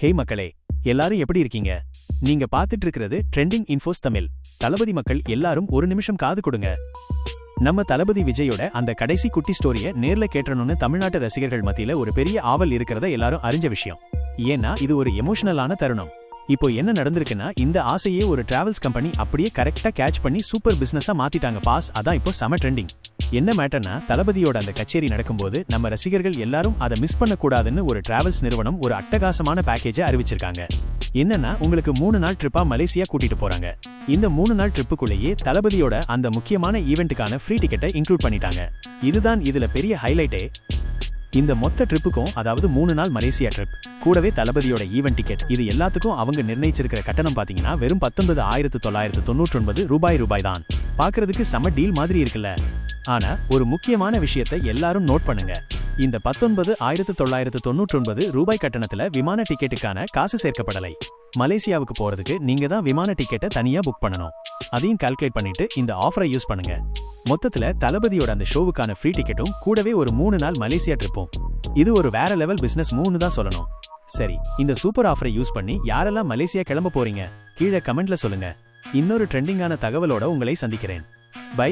ஹே மக்களே எல்லாரும் எப்படி இருக்கீங்க? நீங்க பாத்துட்டு இருக்கிறது ட்ரெண்டிங் இன்ஃபோஸ் தமிழ். தளபதி மக்கள் எல்லாரும் ஒரு நிமிஷம் காது கொடுங்க. நம்ம தளபதி விஜயோட அந்த கடைசி குட்டி ஸ்டோரிய நேர்ல கேட்டணும்னு தமிழ்நாட்டு ரசிகர்கள் மத்தியில ஒரு பெரிய ஆவல் இருக்கிறத எல்லாரும் அறிஞ்ச விஷயம். ஏன்னா இது ஒரு எமோஷனலான தருணம். இப்போ என்ன நடந்திருக்குன்னா இந்த ஆசையே ஒரு டிராவல்ஸ் கம்பெனி அப்படியே கரெக்டா கேட்ச் பண்ணி சூப்பர் பிசினஸா மாத்திட்டாங்க. பாஸ் அதான் இப்போ செம ட்ரெண்டிங் என்ன மேட்டர்னா தளபதியோட அந்த கச்சேரி நடக்கும்போது நம்ம ரசிகர்கள் எல்லாரும் அதை மிஸ் பண்ணக்கூடாதுன்னு ஒரு டிராவல்ஸ் நிறுவனம் ஒரு அட்டகாசமான பேக்கேஜை அறிவிச்சிருக்காங்க. என்னன்னா உங்களுக்கு மூணு நாள் ட்ரிப்பா மலேசியா கூட்டிட்டு போறாங்க. இந்த மூணு நாள் ட்ரிப்புக்குள்ளேயே தளபதியோட அந்த முக்கியமான ஈவெண்ட்டுக்கான ஃப்ரீ டிக்கெட்டை இன்க்ளூட் பண்ணிட்டாங்க. இதுதான் இதுல பெரிய ஹைலைட்டே இந்த மொத்த ட்ரிப்புக்கும் அதாவது மூணு நாள் மலேசியா ட்ரிப் கூடவே தளபதியோட ஈவென்ட் டிக்கெட் இது எல்லாத்துக்கும் அவங்க நிர்ணயிச்சிருக்கிற கட்டணம் பாத்தீங்கன்னா வெறும் பத்தொன்பது ஆயிரத்து தொள்ளாயிரத்து தொண்ணூற்றி ஒன்பது ரூபாய் ரூபாய் தான். பாக்குறதுக்கு செம டீல் மாதிரி இருக்குல்ல. ஆனா ஒரு முக்கியமான விஷயத்தை எல்லாரும் நோட் பண்ணுங்க. இந்த பத்தொன்பது ஆயிரத்து தொள்ளாயிரத்து தொண்ணூற்றி ஒன்பது ரூபாய் கட்டணத்துல விமான டிக்கெட்டுக்கான காசு சேர்க்கப்படலை. மலேசியாவுக்கு போறதுக்கு நீங்க தான் விமான டிக்கெட்டை தனியா புக் பண்ணணும். அதையும் கால்குலேட் பண்ணிட்டு இந்த ஆஃபரை யூஸ் பண்ணுங்க. மொத்தத்துல தளபதியோட அந்த ஷோவுக்கான ஃப்ரீ டிக்கெட்டும் கூடவே ஒரு மூணு நாள் மலேசியா ட்ரிப்பும் இது ஒரு வேற லெவல் பிசினஸ் மூணு தான் சொல்லணும். சரி இந்த சூப்பர் ஆஃபரை யூஸ் பண்ணி யாரெல்லாம் மலேசியா கிளம்ப போறீங்க? கீழே கமெண்ட்ல சொல்லுங்க. இன்னொரு ட்ரெண்டிங்கான தகவலோட உங்களை சந்திக்கிறேன். பை